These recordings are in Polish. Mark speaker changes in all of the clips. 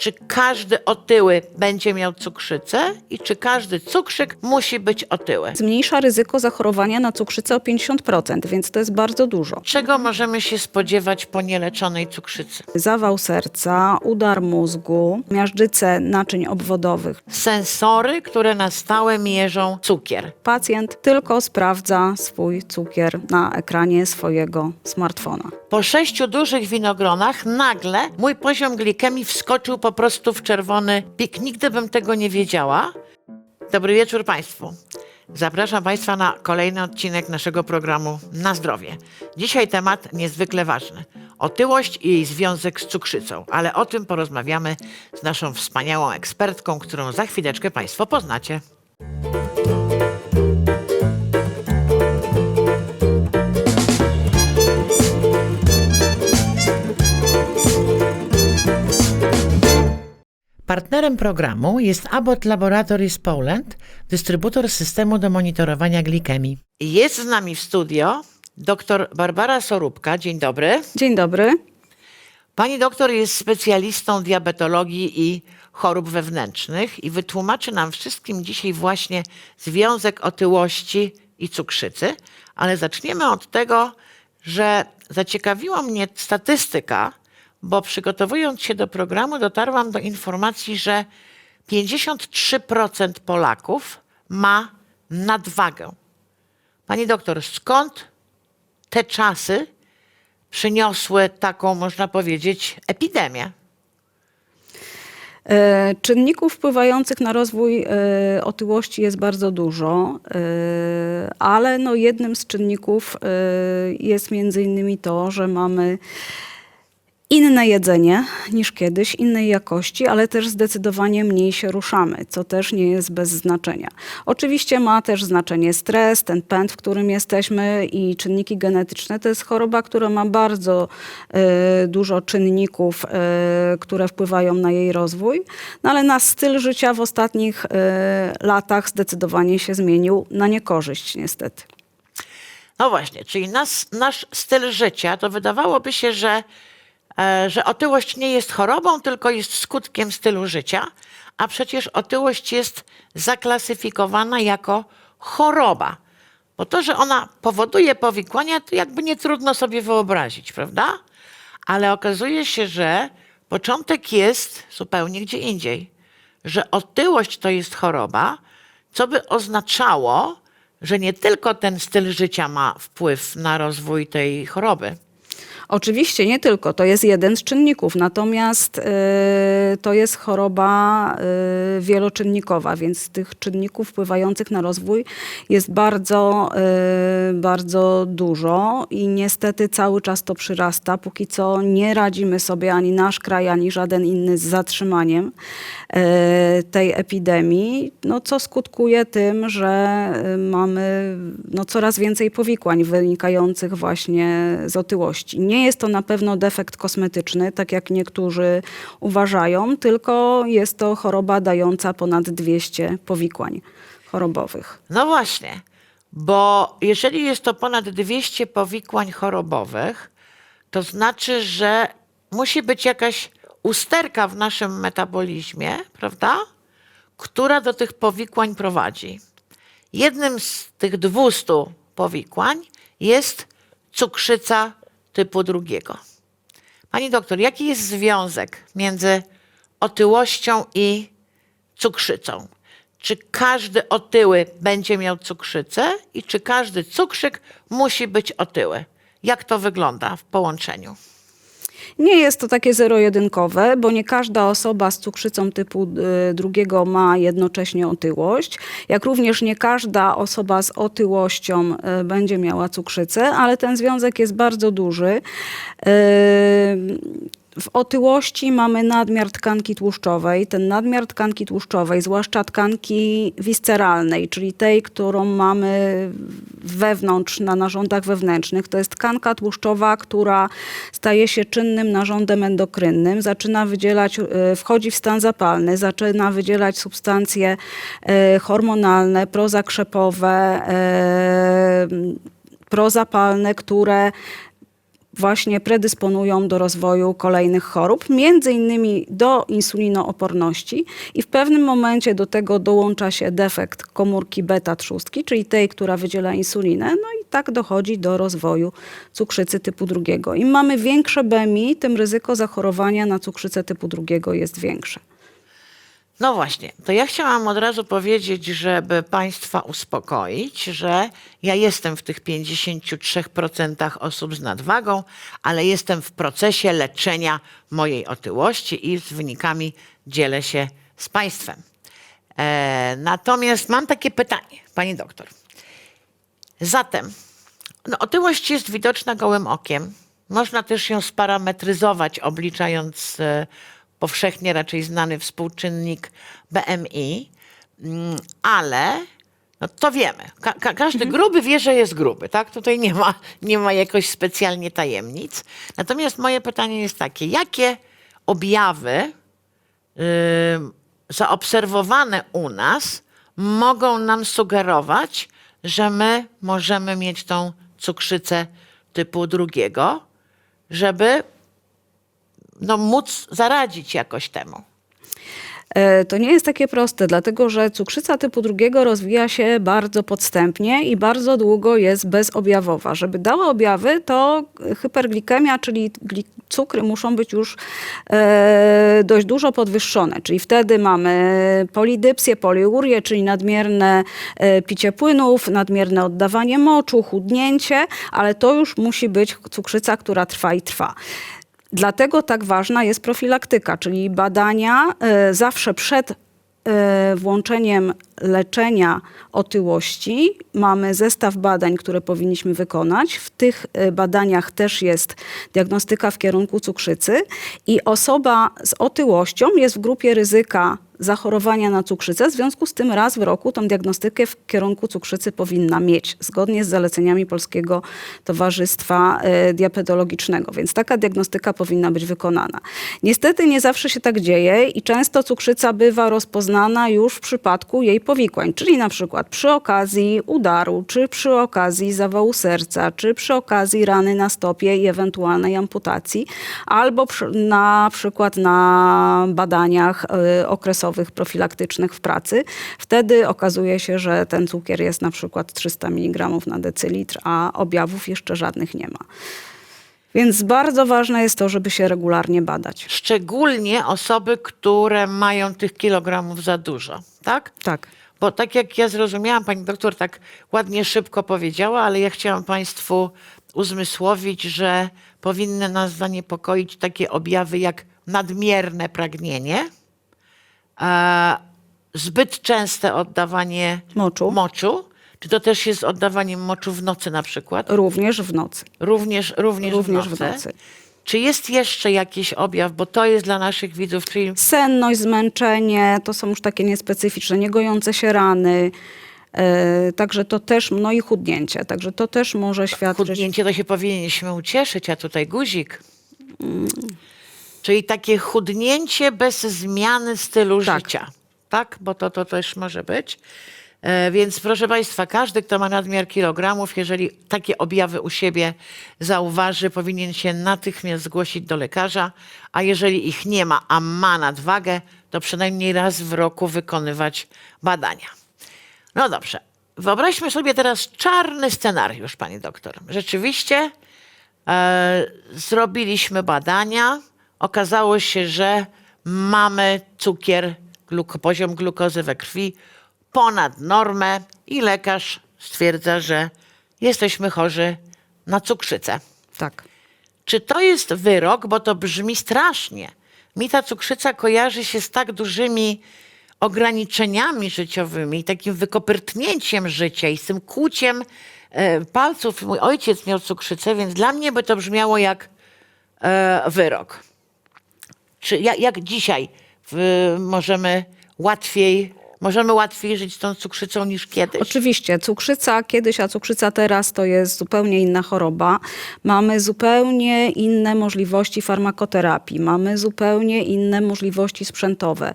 Speaker 1: czy każdy otyły będzie miał cukrzycę i czy każdy cukrzyk musi być otyły.
Speaker 2: Zmniejsza ryzyko zachorowania na cukrzycę o 50%, więc to jest bardzo dużo.
Speaker 1: Czego możemy się spodziewać po nieleczonej cukrzycy?
Speaker 2: Zawał serca, udar mózgu, miażdżyce naczyń obwodowych.
Speaker 1: Sensory, które na stałe mierzą cukier.
Speaker 2: Pacjent tylko sprawdza swój cukier na ekranie swojego smartfona.
Speaker 1: Po sześciu dużych winogronach nagle mój poziom glikemii wskoczył po prostu w czerwony pik. Nigdy bym tego nie wiedziała. Dobry wieczór Państwu. Zapraszam Państwa na kolejny odcinek naszego programu Na Zdrowie. Dzisiaj temat niezwykle ważny. Otyłość i jej związek z cukrzycą, ale o tym porozmawiamy z naszą wspaniałą ekspertką, którą za chwileczkę Państwo poznacie. Partnerem programu jest Abbott Laboratories Poland, dystrybutor systemu do monitorowania glikemii. Jest z nami w studio dr Barbara Sorubka. Dzień dobry.
Speaker 2: Dzień dobry.
Speaker 1: Pani doktor jest specjalistą diabetologii i chorób wewnętrznych i wytłumaczy nam wszystkim dzisiaj właśnie związek otyłości i cukrzycy. Ale zaczniemy od tego, że zaciekawiła mnie statystyka, bo przygotowując się do programu dotarłam do informacji, że 53% Polaków ma nadwagę. Pani doktor, skąd te czasy przyniosły taką, można powiedzieć, epidemię?
Speaker 2: E, Czynników wpływających na rozwój e, otyłości jest bardzo dużo, e, ale no jednym z czynników jest między innymi to, że mamy inne jedzenie niż kiedyś, innej jakości, ale też zdecydowanie mniej się ruszamy, co też nie jest bez znaczenia. Oczywiście ma też znaczenie stres, ten pęd, w którym jesteśmy i czynniki genetyczne. To jest choroba, która ma bardzo e, dużo czynników, e, które wpływają na jej rozwój, no ale nasz styl życia w ostatnich e, latach zdecydowanie się zmienił na niekorzyść niestety.
Speaker 1: No właśnie, czyli nas, nasz styl życia, to wydawałoby się, że, że otyłość nie jest chorobą, tylko jest skutkiem stylu życia, a przecież otyłość jest zaklasyfikowana jako choroba. Bo to, że ona powoduje powikłania, to jakby nie trudno sobie wyobrazić, prawda? Ale okazuje się, że początek jest zupełnie gdzie indziej. Że otyłość to jest choroba, co by oznaczało, że nie tylko ten styl życia ma wpływ na rozwój tej choroby.
Speaker 2: Oczywiście nie tylko, to jest jeden z czynników, natomiast y, to jest choroba y, wieloczynnikowa, więc tych czynników wpływających na rozwój jest bardzo, y, bardzo dużo i niestety cały czas to przyrasta. Póki co nie radzimy sobie ani nasz kraj, ani żaden inny z zatrzymaniem y, tej epidemii, no, co skutkuje tym, że y, mamy no, coraz więcej powikłań wynikających właśnie z otyłości. Nie jest to na pewno defekt kosmetyczny, tak jak niektórzy uważają, tylko jest to choroba dająca ponad 200 powikłań chorobowych.
Speaker 1: No właśnie, bo jeżeli jest to ponad 200 powikłań chorobowych, to znaczy, że musi być jakaś usterka w naszym metabolizmie, prawda? Która do tych powikłań prowadzi. Jednym z tych 200 powikłań jest cukrzyca typu drugiego. Pani doktor, jaki jest związek między otyłością i cukrzycą? Czy każdy otyły będzie miał cukrzycę i czy każdy cukrzyk musi być otyły? Jak to wygląda w połączeniu?
Speaker 2: Nie jest to takie zero-jedynkowe, bo nie każda osoba z cukrzycą typu y, drugiego ma jednocześnie otyłość, jak również nie każda osoba z otyłością y, będzie miała cukrzycę, ale ten związek jest bardzo duży. W otyłości mamy nadmiar tkanki tłuszczowej. Ten nadmiar tkanki tłuszczowej, zwłaszcza tkanki wisceralnej, czyli tej, którą mamy wewnątrz, na narządach wewnętrznych, to jest tkanka tłuszczowa, która staje się czynnym narządem endokrynnym, zaczyna wydzielać, e, wchodzi w stan zapalny, zaczyna wydzielać substancje e, hormonalne, prozakrzepowe, e, prozapalne, które właśnie predysponują do rozwoju kolejnych chorób, między innymi do insulinooporności i w pewnym momencie do tego dołącza się defekt komórki beta trzustki, czyli tej, która wydziela insulinę, no i tak dochodzi do rozwoju cukrzycy typu drugiego. Im mamy większe BMI, tym ryzyko zachorowania na cukrzycę typu drugiego jest większe.
Speaker 1: No właśnie, to ja chciałam od razu powiedzieć, żeby Państwa uspokoić, że ja jestem w tych 53% osób z nadwagą, ale jestem w procesie leczenia mojej otyłości i z wynikami dzielę się z Państwem. E, natomiast mam takie pytanie, Pani doktor. Zatem, no, otyłość jest widoczna gołym okiem. Można też ją sparametryzować, obliczając e, powszechnie raczej znany współczynnik BMI, Mm, ale no to wiemy. Ka- ka- każdy gruby wie, że jest gruby, tak? Tutaj nie ma, nie ma jakoś specjalnie tajemnic. Natomiast moje pytanie jest takie, jakie objawy y, zaobserwowane u nas mogą nam sugerować, że my możemy mieć tą cukrzycę typu drugiego, żeby no, móc zaradzić jakoś temu.
Speaker 2: E, To nie jest takie proste, dlatego że cukrzyca typu drugiego rozwija się bardzo podstępnie i bardzo długo jest bezobjawowa. Żeby dała objawy, to hyperglikemia, czyli cukry muszą być już e, dość dużo podwyższone, czyli wtedy mamy polidypsję, poliurię, czyli nadmierne e, picie płynów, nadmierne oddawanie moczu, chudnięcie, ale to już musi być cukrzyca, która trwa i trwa. Dlatego tak ważna jest profilaktyka, czyli badania e, zawsze przed e, włączeniem leczenia otyłości. Mamy zestaw badań, które powinniśmy wykonać. W tych e, badaniach też jest diagnostyka w kierunku cukrzycy i osoba z otyłością jest w grupie ryzyka zachorowania na cukrzycę. W związku z tym raz w roku tą diagnostykę w kierunku cukrzycy powinna mieć, zgodnie z zaleceniami Polskiego Towarzystwa e, Diabetologicznego. Więc taka diagnostyka powinna być wykonana. Niestety nie zawsze się tak dzieje i często cukrzyca bywa rozpoznana już w przypadku jej powikłań, czyli na przykład przy okazji udaru, czy przy okazji zawału serca, czy przy okazji rany na stopie i ewentualnej amputacji, albo przy, na przykład na badaniach y, profilaktycznych w pracy. Wtedy okazuje się, że ten cukier jest na przykład 300 mg na decylitr, a objawów jeszcze żadnych nie ma. Więc bardzo ważne jest to, żeby się regularnie badać.
Speaker 1: Szczególnie osoby, które mają tych kilogramów za dużo, tak?
Speaker 2: Tak.
Speaker 1: Bo tak jak ja zrozumiałam, pani doktor tak ładnie szybko powiedziała, ale ja chciałam państwu uzmysłowić, że powinny nas zaniepokoić takie objawy jak nadmierne pragnienie, a zbyt częste oddawanie
Speaker 2: Moczu.
Speaker 1: moczu. Czy to też jest oddawaniem moczu w nocy na przykład?
Speaker 2: Również w nocy.
Speaker 1: Również, również,
Speaker 2: Również
Speaker 1: w, nocy.
Speaker 2: nocy.
Speaker 1: Czy jest jeszcze jakiś objaw, bo to jest dla naszych widzów, czyli
Speaker 2: Senność, zmęczenie, to są już takie niespecyficzne, niegojące się rany. e, Także to też, no i chudnięcie, także to też może świadczyć.
Speaker 1: chudnięcie, to się powinniśmy ucieszyć, a tutaj guzik. Czyli takie chudnięcie bez zmiany stylu
Speaker 2: Tak.
Speaker 1: życia. Tak, bo to, to też może być. E, Więc proszę Państwa, każdy, kto ma nadmiar kilogramów, jeżeli takie objawy u siebie zauważy, powinien się natychmiast zgłosić do lekarza, a jeżeli ich nie ma, a ma nadwagę, to przynajmniej raz w roku wykonywać badania. No dobrze. Wyobraźmy sobie teraz czarny scenariusz, pani doktor. Rzeczywiście e, zrobiliśmy badania. Okazało się, że mamy cukier, gluk- poziom glukozy we krwi ponad normę i lekarz stwierdza, że jesteśmy chorzy na cukrzycę.
Speaker 2: Tak.
Speaker 1: Czy to jest wyrok, bo to brzmi strasznie. Mi ta cukrzyca kojarzy się z tak dużymi ograniczeniami życiowymi, takim wykopyrtnięciem życia i z tym kłuciem e, palców. Mój ojciec miał cukrzycę, więc dla mnie by to brzmiało jak e, wyrok. Czy jak, jak dzisiaj w, możemy łatwiej Możemy łatwiej żyć z tą cukrzycą niż kiedyś?
Speaker 2: Oczywiście, cukrzyca kiedyś, a cukrzyca teraz to jest zupełnie inna choroba. Mamy zupełnie inne możliwości farmakoterapii, mamy zupełnie inne możliwości sprzętowe.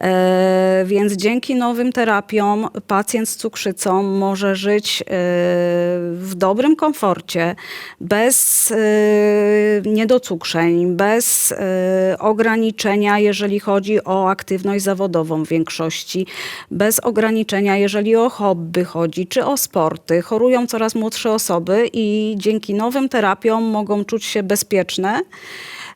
Speaker 2: E, więc dzięki nowym terapiom pacjent z cukrzycą może żyć e, w dobrym komforcie, bez e, niedocukrzeń, bez e, ograniczenia, jeżeli chodzi o aktywność zawodową w większości, bez ograniczenia, jeżeli o hobby chodzi, czy o sporty. Chorują coraz młodsze osoby i dzięki nowym terapiom mogą czuć się bezpieczne.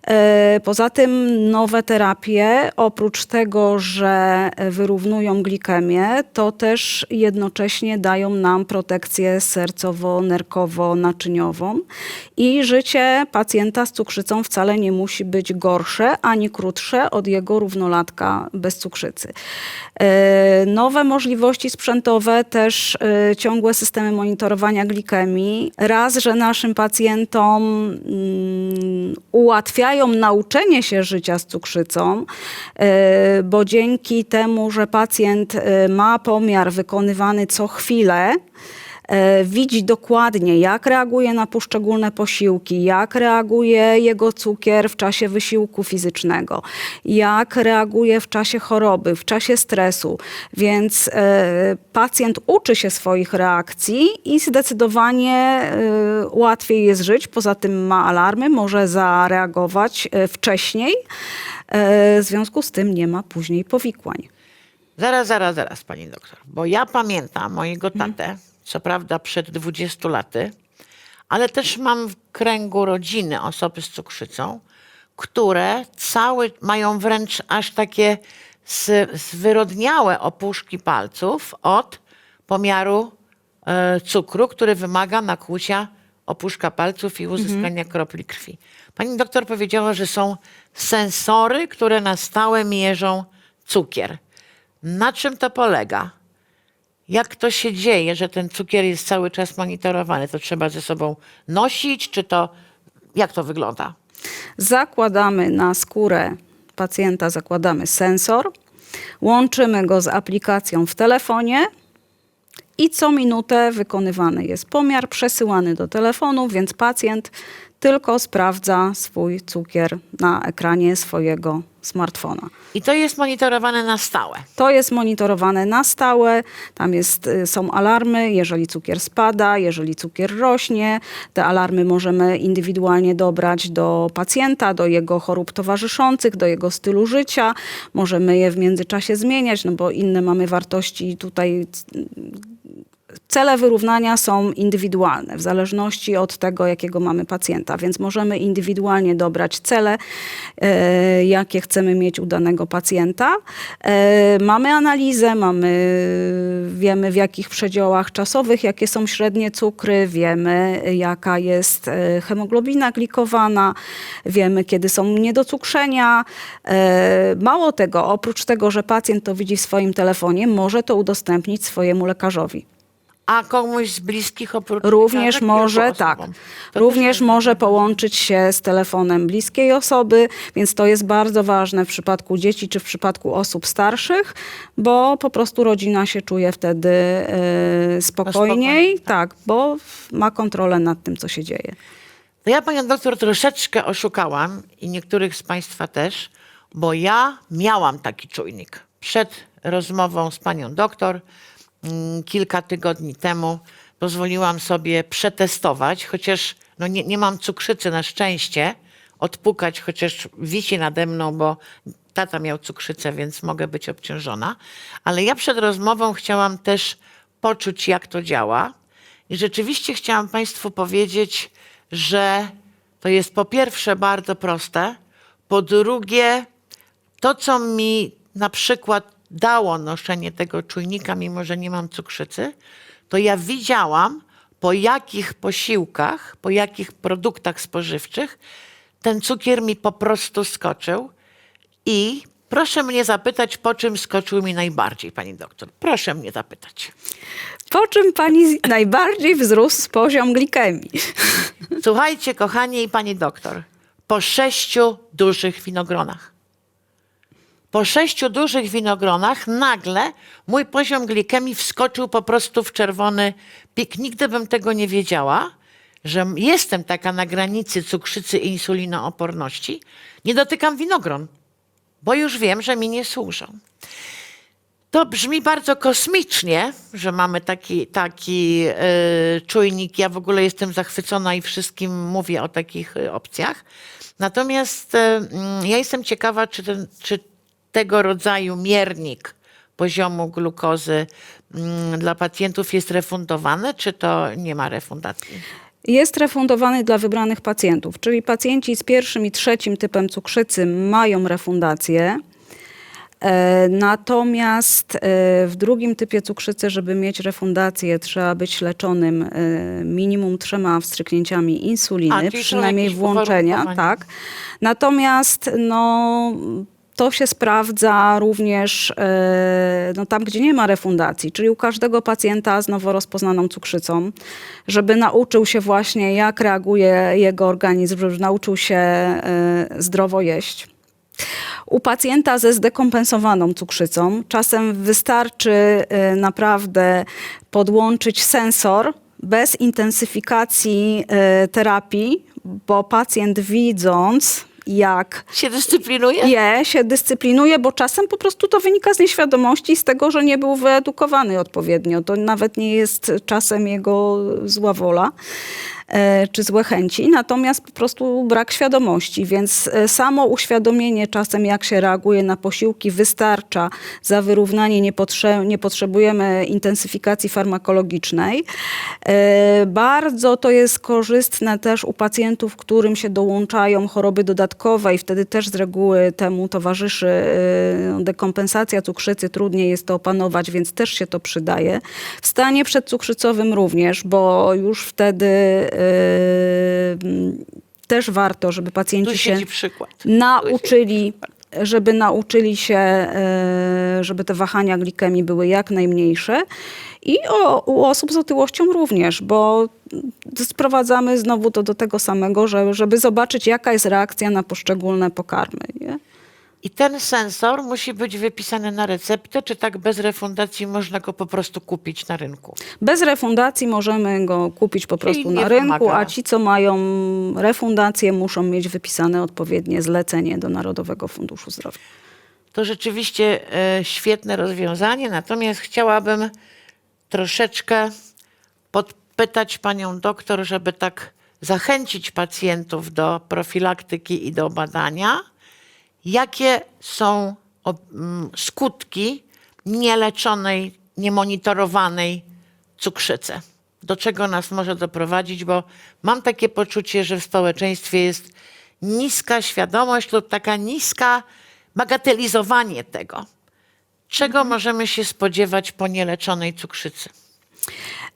Speaker 2: E, Poza tym nowe terapie, oprócz tego, że wyrównują glikemię, to też jednocześnie dają nam protekcję sercowo-nerkowo-naczyniową i życie pacjenta z cukrzycą wcale nie musi być gorsze ani krótsze od jego równolatka bez cukrzycy. E, Nowe możliwości sprzętowe, też e, ciągłe systemy monitorowania glikemii. Raz, że naszym pacjentom mm, ułatwiają nauczenie się życia z cukrzycą, e, bo dzięki temu, że pacjent e, ma pomiar wykonywany co chwilę, widzi dokładnie, jak reaguje na poszczególne posiłki, jak reaguje jego cukier w czasie wysiłku fizycznego, jak reaguje w czasie choroby, w czasie stresu. Więc e, pacjent uczy się swoich reakcji i zdecydowanie e, łatwiej jest żyć. Poza tym ma alarmy, może zareagować e, wcześniej. E, w związku z tym nie ma później powikłań.
Speaker 1: Zaraz, zaraz, zaraz, pani doktor. Bo ja pamiętam mojego tatę, co prawda przed 20 laty, ale też mam w kręgu rodziny osoby z cukrzycą, które cały, mają wręcz aż takie zwyrodniałe opuszki palców od pomiaru e, cukru, który wymaga nakłucia opuszka palców i uzyskania kropli krwi. Pani doktor powiedziała, że są sensory, które na stałe mierzą cukier. Na czym to polega? Jak to się dzieje, że ten cukier jest cały czas monitorowany? To trzeba ze sobą nosić, czy to jak to wygląda?
Speaker 2: Zakładamy na skórę pacjenta, zakładamy sensor, łączymy go z aplikacją w telefonie i co minutę wykonywany jest pomiar, przesyłany do telefonu, więc pacjent tylko sprawdza swój cukier na ekranie swojego smartfona.
Speaker 1: I to jest monitorowane na stałe.
Speaker 2: To jest monitorowane na stałe, tam jest, y, są alarmy, jeżeli cukier spada, jeżeli cukier rośnie. Te alarmy możemy indywidualnie dobrać do pacjenta, do jego chorób towarzyszących, do jego stylu życia. Możemy je w międzyczasie zmieniać, no bo inne mamy wartości tutaj Cele wyrównania są indywidualne w zależności od tego, jakiego mamy pacjenta, więc możemy indywidualnie dobrać cele, e, jakie chcemy mieć u danego pacjenta. E, mamy analizę, mamy, wiemy w jakich przedziałach czasowych, jakie są średnie cukry, wiemy jaka jest e, hemoglobina glikowana, wiemy kiedy są niedocukrzenia. Mało tego, oprócz tego, że pacjent to widzi w swoim telefonie, może to udostępnić swojemu lekarzowi.
Speaker 1: A komuś z bliskich oprócz
Speaker 2: Również może, tak. Również może połączyć się z telefonem bliskiej osoby, więc to jest bardzo ważne w przypadku dzieci czy w przypadku osób starszych, bo po prostu rodzina się czuje wtedy e, spokojniej,
Speaker 1: spokojnie,
Speaker 2: tak, bo ma kontrolę nad tym, co się dzieje.
Speaker 1: To ja panią doktor troszeczkę oszukałam i niektórych z państwa też, bo ja miałam taki czujnik. Przed rozmową z panią doktor kilka tygodni temu pozwoliłam sobie przetestować, chociaż no nie, nie mam cukrzycy na szczęście, odpukać, chociaż wisi nade mną, bo tata miał cukrzycę, więc mogę być obciążona. Ale ja przed rozmową chciałam też poczuć, jak to działa. I rzeczywiście chciałam Państwu powiedzieć, że to jest po pierwsze bardzo proste, po drugie to, co mi na przykład dało noszenie tego czujnika, mimo że nie mam cukrzycy, to ja widziałam, po jakich posiłkach, po jakich produktach spożywczych ten cukier mi po prostu skoczył. I proszę mnie zapytać, po czym skoczył mi najbardziej, pani doktor. Proszę mnie zapytać.
Speaker 2: Po czym pani najbardziej wzrósł poziom glikemii?
Speaker 1: Słuchajcie, kochani i pani doktor, po sześciu dużych winogronach. Po sześciu dużych winogronach nagle mój poziom glikemii wskoczył po prostu w czerwony pik. Nigdy bym tego nie wiedziała, że jestem taka na granicy cukrzycy i insulinooporności. Nie dotykam winogron, bo już wiem, że mi nie służą. To brzmi bardzo kosmicznie, że mamy taki, taki e, czujnik. Ja w ogóle jestem zachwycona i wszystkim mówię o takich e, opcjach. Natomiast mm, ja jestem ciekawa, czy, ten, czy tego rodzaju miernik poziomu glukozy mm, dla pacjentów jest refundowany, czy to nie ma refundacji?
Speaker 2: Jest refundowany dla wybranych pacjentów, czyli pacjenci z pierwszym i trzecim typem cukrzycy mają refundację. E, Natomiast e, w drugim typie cukrzycy, żeby mieć refundację, trzeba być leczonym e, minimum trzema wstrzyknięciami
Speaker 1: A,
Speaker 2: insuliny,
Speaker 1: są
Speaker 2: przynajmniej włączenia. Tak. Natomiast no, to się sprawdza również e, no, tam, gdzie nie ma refundacji, czyli u każdego pacjenta z nowo rozpoznaną cukrzycą, żeby nauczył się właśnie, jak reaguje jego organizm, żeby nauczył się e, zdrowo jeść. U pacjenta ze zdekompensowaną cukrzycą czasem wystarczy e, naprawdę podłączyć sensor bez intensyfikacji terapii, bo pacjent widząc, jak
Speaker 1: Się dyscyplinuje?
Speaker 2: je, się dyscyplinuje, bo czasem po prostu to wynika z nieświadomości, z tego, że nie był wyedukowany odpowiednio. To nawet nie jest czasem jego zła wola czy złe chęci, natomiast po prostu brak świadomości, więc e, samo uświadomienie czasem, jak się reaguje na posiłki, wystarcza za wyrównanie, nie, potrze- nie potrzebujemy intensyfikacji farmakologicznej. E, Bardzo to jest korzystne też u pacjentów, którym się dołączają choroby dodatkowe i wtedy też z reguły temu towarzyszy e, dekompensacja cukrzycy, trudniej jest to opanować, więc też się to przydaje. W stanie przedcukrzycowym również, bo już wtedy e, też warto, żeby pacjenci się
Speaker 1: przykład.
Speaker 2: nauczyli, żeby nauczyli się, e, żeby te wahania glikemii były jak najmniejsze. I o, u osób z otyłością również, bo sprowadzamy znowu to do tego samego, że, żeby zobaczyć, jaka jest reakcja na poszczególne pokarmy. Nie?
Speaker 1: I ten sensor musi być wypisany na receptę, czy tak bez refundacji można go po prostu kupić na rynku?
Speaker 2: Bez refundacji możemy go kupić po
Speaker 1: Czyli
Speaker 2: prostu
Speaker 1: nie
Speaker 2: na rynku,
Speaker 1: wymaga.
Speaker 2: a ci, co mają refundację, muszą mieć wypisane odpowiednie zlecenie do Narodowego Funduszu Zdrowia.
Speaker 1: To rzeczywiście e, świetne rozwiązanie, natomiast chciałabym troszeczkę podpytać panią doktor, żeby tak zachęcić pacjentów do profilaktyki i do badania. Jakie są mm, skutki nieleczonej, niemonitorowanej cukrzycy? Do czego nas może doprowadzić? Bo mam takie poczucie, że w społeczeństwie jest niska świadomość lub taka niska bagatelizowanie tego. Czego możemy się spodziewać po nieleczonej cukrzycy?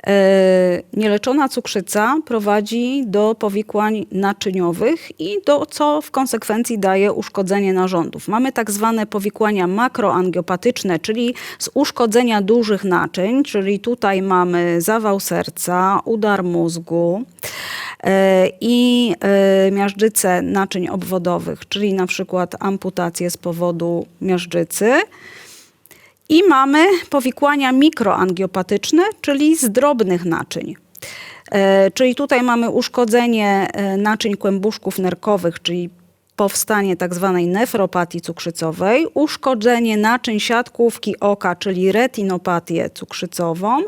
Speaker 2: E, Nieleczona cukrzyca prowadzi do powikłań naczyniowych i do co w konsekwencji daje uszkodzenie narządów. Mamy tak zwane powikłania makroangiopatyczne, czyli z uszkodzenia dużych naczyń, czyli tutaj mamy zawał serca, udar mózgu e, i e, miażdżycę naczyń obwodowych, czyli na przykład amputację z powodu miażdżycy. I mamy powikłania mikroangiopatyczne, czyli z drobnych naczyń. E, czyli tutaj mamy uszkodzenie e, naczyń kłębuszków nerkowych, czyli powstanie tak zwanej nefropatii cukrzycowej, uszkodzenie naczyń siatkówki oka, czyli retinopatię cukrzycową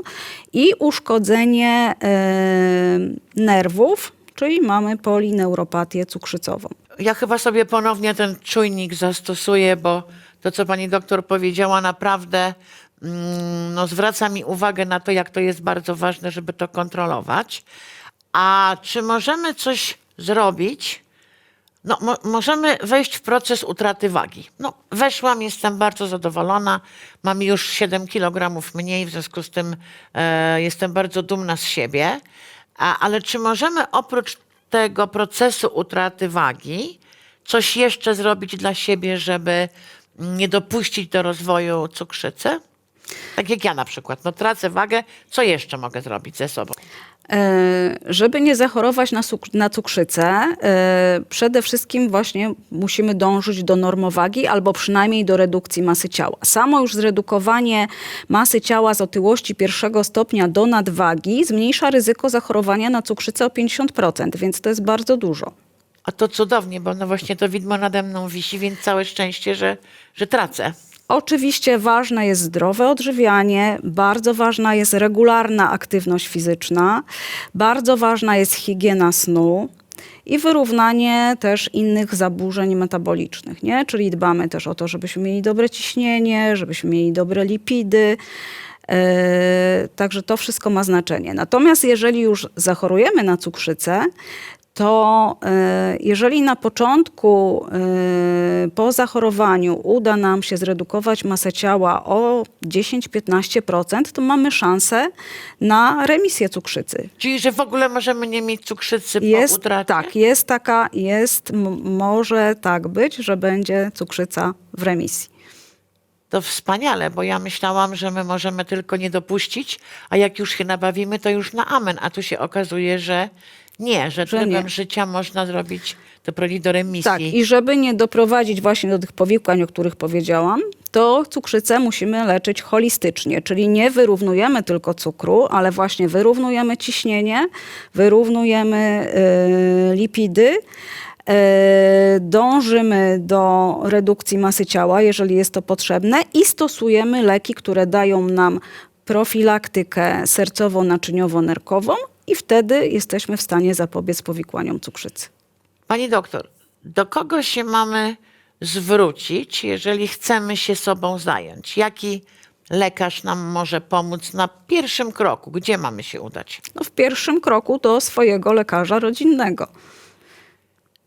Speaker 2: i uszkodzenie e, nerwów, czyli mamy polineuropatię cukrzycową.
Speaker 1: Ja chyba sobie ponownie ten czujnik zastosuję, bo to, co pani doktor powiedziała, naprawdę mm, no, zwraca mi uwagę na to, jak to jest bardzo ważne, żeby to kontrolować. A czy możemy coś zrobić? No, mo- możemy wejść w proces utraty wagi. No, weszłam, jestem bardzo zadowolona, mam już 7 kg mniej, w związku z tym e, jestem bardzo dumna z siebie. A, ale czy możemy oprócz tego procesu utraty wagi coś jeszcze zrobić dla siebie, żeby nie dopuścić do rozwoju cukrzycy? Tak jak ja na przykład. No tracę wagę, co jeszcze mogę zrobić ze sobą?
Speaker 2: E, Żeby nie zachorować na, na cukrzycę, e, przede wszystkim właśnie musimy dążyć do normowagi albo przynajmniej do redukcji masy ciała. Samo już zredukowanie masy ciała z otyłości pierwszego stopnia do nadwagi zmniejsza ryzyko zachorowania na cukrzycę o 50%, więc to jest bardzo dużo.
Speaker 1: A to cudownie, bo no właśnie to widmo nade mną wisi, więc całe szczęście, że, że tracę.
Speaker 2: Oczywiście ważne jest zdrowe odżywianie, bardzo ważna jest regularna aktywność fizyczna, bardzo ważna jest higiena snu i wyrównanie też innych zaburzeń metabolicznych, nie? Czyli dbamy też o to, żebyśmy mieli dobre ciśnienie, żebyśmy mieli dobre lipidy. e, Także to wszystko ma znaczenie. Natomiast jeżeli już zachorujemy na cukrzycę, to e, jeżeli na początku e, po zachorowaniu uda nam się zredukować masę ciała o 10-15%, to mamy szansę na remisję cukrzycy.
Speaker 1: Czyli, że w ogóle możemy nie mieć cukrzycy po
Speaker 2: Jest,
Speaker 1: utracie?
Speaker 2: tak, jest taka, jest, może tak być, że będzie cukrzyca w remisji.
Speaker 1: To wspaniale, bo ja myślałam, że my możemy tylko nie dopuścić, a jak już się nabawimy, to już na amen. A tu się okazuje, że nie, że,
Speaker 2: Że
Speaker 1: trybem
Speaker 2: nie.
Speaker 1: życia można zrobić, doprowadzić do remisji.
Speaker 2: Tak, i żeby nie doprowadzić właśnie do tych powikłań, o których powiedziałam, to cukrzycę musimy leczyć holistycznie, czyli nie wyrównujemy tylko cukru, ale właśnie wyrównujemy ciśnienie, wyrównujemy y, lipidy, y, dążymy do redukcji masy ciała, jeżeli jest to potrzebne i stosujemy leki, które dają nam profilaktykę sercowo-naczyniowo-nerkową i wtedy jesteśmy w stanie zapobiec powikłaniom cukrzycy.
Speaker 1: Pani doktor, do kogo się mamy zwrócić, jeżeli chcemy się sobą zająć? Jaki lekarz nam może pomóc na pierwszym kroku? Gdzie mamy się udać?
Speaker 2: No w pierwszym kroku do swojego lekarza rodzinnego.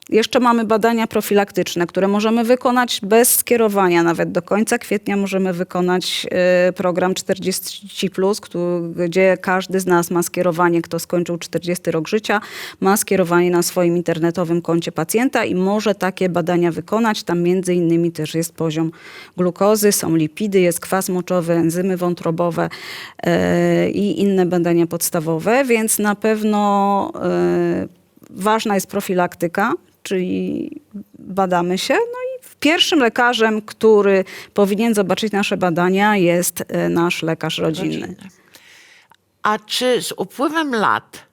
Speaker 2: Jeszcze mamy badania profilaktyczne, które możemy wykonać bez skierowania. Nawet do końca kwietnia możemy wykonać e, program 40, któ- gdzie każdy z nas ma skierowanie, kto skończył 40 rok życia, ma skierowanie na swoim internetowym koncie pacjenta i może takie badania wykonać. Tam między innymi też jest poziom glukozy, są lipidy, jest kwas moczowy, enzymy wątrobowe e, i inne badania podstawowe, więc na pewno e, ważna jest profilaktyka, czyli badamy się. No i pierwszym lekarzem, który powinien zobaczyć nasze badania, jest e, nasz lekarz rodzinny.
Speaker 1: Rodzinny. A czy z upływem lat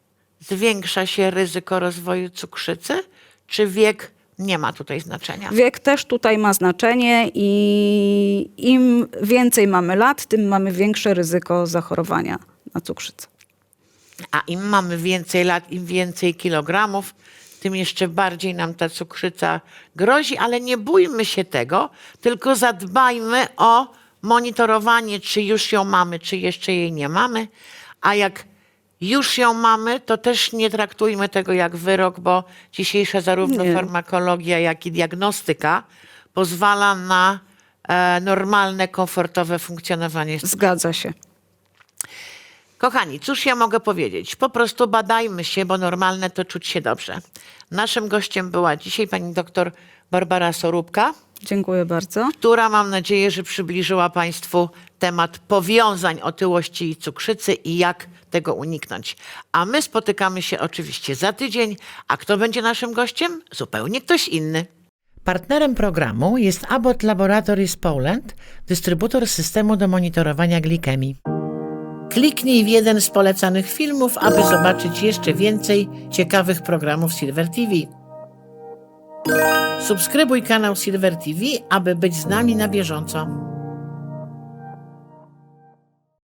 Speaker 1: zwiększa się ryzyko rozwoju cukrzycy, czy wiek nie ma tutaj znaczenia?
Speaker 2: Wiek też tutaj ma znaczenie i im więcej mamy lat, tym mamy większe ryzyko zachorowania na cukrzycę.
Speaker 1: A im mamy więcej lat, im więcej kilogramów, tym jeszcze bardziej nam ta cukrzyca grozi, ale nie bójmy się tego, tylko zadbajmy o monitorowanie, czy już ją mamy, czy jeszcze jej nie mamy. A jak już ją mamy, to też nie traktujmy tego jak wyrok, bo dzisiejsza zarówno
Speaker 2: Nie.
Speaker 1: farmakologia, jak i diagnostyka pozwala na e, normalne, komfortowe funkcjonowanie
Speaker 2: Zgadza się.
Speaker 1: Kochani, cóż ja mogę powiedzieć? Po prostu badajmy się, bo normalne to czuć się dobrze. Naszym gościem była dzisiaj pani doktor Barbara Sorubka,
Speaker 2: Dziękuję bardzo.
Speaker 1: która mam nadzieję, że przybliżyła Państwu temat powiązań otyłości i cukrzycy i jak tego uniknąć. A my spotykamy się oczywiście za tydzień, a kto będzie naszym gościem? Zupełnie ktoś inny. Partnerem programu jest Abbott Laboratories Poland, dystrybutor systemu do monitorowania glikemii. Kliknij w jeden z polecanych filmów, aby zobaczyć jeszcze więcej ciekawych programów Silver TV. Subskrybuj kanał Silver TV, aby być z nami na bieżąco.